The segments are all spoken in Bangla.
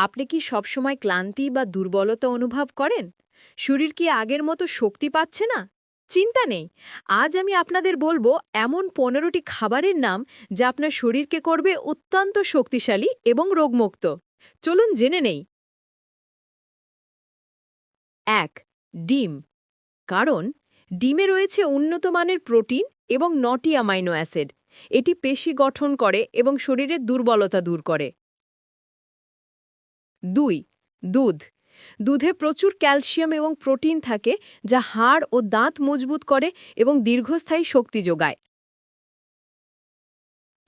আপনি কি সবসময় ক্লান্তি বা দুর্বলতা অনুভব করেন? শরীর কি আগের মতো শক্তি পাচ্ছে না? চিন্তা নেই। আজ আমি আপনাদের বলব এমন পনেরোটি খাবারের নাম যা আপনার শরীরকে করবে অত্যন্ত শক্তিশালী এবং রোগমুক্ত। চলুন জেনে নেই। এক, ডিম। কারণ, ডিমে রয়েছে উন্নত মানের প্রোটিন এবং নটি অ্যামাইনো অ্যাসিড। এটি পেশি গঠন করে এবং শরীরের দুর্বলতা দূর করে। দুই, দুধ। দুধে প্রচুর ক্যালসিয়াম এবং প্রোটিন থাকে যা হাড় ও দাঁত মজবুত করে এবং দীর্ঘস্থায়ী শক্তি যোগায়।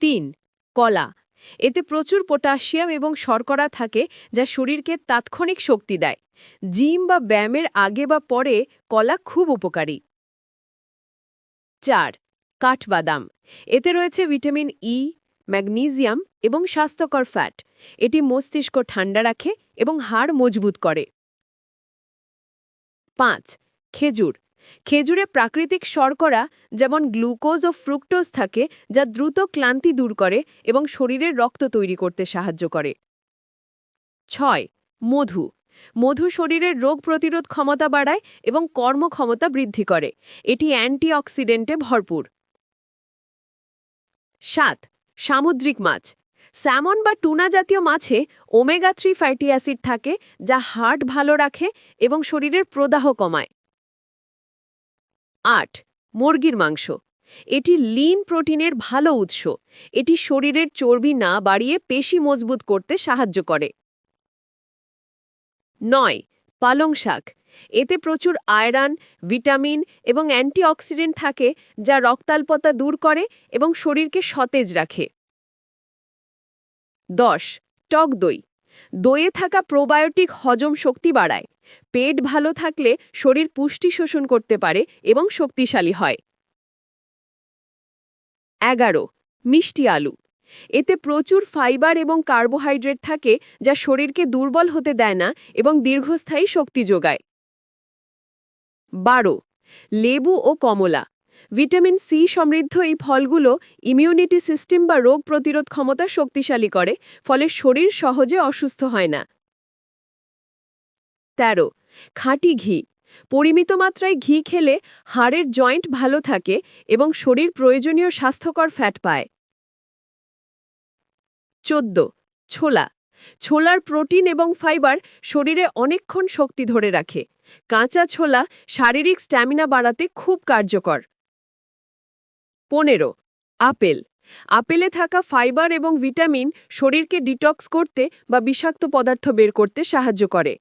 তিন, কলা। এতে প্রচুর পটাশিয়াম এবং শর্করা থাকে যা শরীরকে তাৎক্ষণিক শক্তি দেয়। জিম বা ব্যায়ামের আগে বা পরে কলা খুব উপকারী। চার, কাঠবাদাম। এতে রয়েছে ভিটামিন ই ম্যাগনেসিয়াম এবং স্বাস্থ্যকর ফ্যাট। এটি মস্তিষ্ক ঠান্ডা রাখে এবং হাড় মজবুত করে। পাঁচ, খেজুর। খেজুরে প্রাকৃতিক শর্করা যেমন গ্লুকোজ ও ফ্রুক্টোজ থাকে, যা দ্রুত ক্লান্তি দূর করে এবং শরীরের রক্ত তৈরি করতে সাহায্য করে। ছয়, মধু। মধু শরীরের রোগ প্রতিরোধ ক্ষমতা বাড়ায় এবং কর্মক্ষমতা বৃদ্ধি করে। এটি অ্যান্টিঅক্সিডেন্টে ভরপুর। সাত সামুদ্রিক মাছ। স্যামন বা টুনা জাতীয় মাছে ওমেগা থ্রি ফ্যাটি অ্যাসিড থাকে, যা হার্ট ভালো রাখে এবং শরীরের প্রদাহ কমায়। আট, মুরগির মাংস। এটি লিন প্রোটিনের ভালো উৎস। এটি শরীরের চর্বি না বাড়িয়ে পেশি মজবুত করতে সাহায্য করে। নয় পালং শাক। এতে প্রচুর আয়রন, ভিটামিন এবং অ্যান্টিঅক্সিডেন্ট থাকে যা রক্তাল্পতা দূর করে এবং শরীরকে সতেজ রাখে। দশ, টক দই। দইয়ে থাকা প্রোবায়োটিক হজম শক্তি বাড়ায়। পেট ভালো থাকলে শরীর পুষ্টি শোষণ করতে পারে এবং শক্তিশালী হয়। এগারো, মিষ্টি আলু। এতে প্রচুর ফাইবার এবং কার্বোহাইড্রেট থাকে যা শরীরকে দুর্বল হতে দেয় না এবং দীর্ঘস্থায়ী শক্তি যোগায়। বারো, লেবু ও কমলা। ভিটামিন সি সমৃদ্ধ এই ফলগুলো ইমিউনিটি সিস্টেম বা রোগ প্রতিরোধ ক্ষমতা শক্তিশালী করে, ফলে শরীর সহজে অসুস্থ হয় না। তেরো, খাঁটি ঘি। পরিমিত মাত্রায় ঘি খেলে হাড়ের জয়েন্ট ভালো থাকে এবং শরীর প্রয়োজনীয় স্বাস্থ্যকর ফ্যাট পায়। চোদ্দ। ছোলা। ছোলার প্রোটিন এবং ফাইবার শরীরে অনেকক্ষণ শক্তি ধরে রাখে। কাঁচা ছোলা শারীরিক স্ট্যামিনা বাড়াতে খুব কার্যকর। পনেরো। আপেল। আপেলে থাকা ফাইবার এবং ভিটামিন শরীরকে ডিটক্স করতে বা বিষাক্ত পদার্থ বের করতে সাহায্য করে।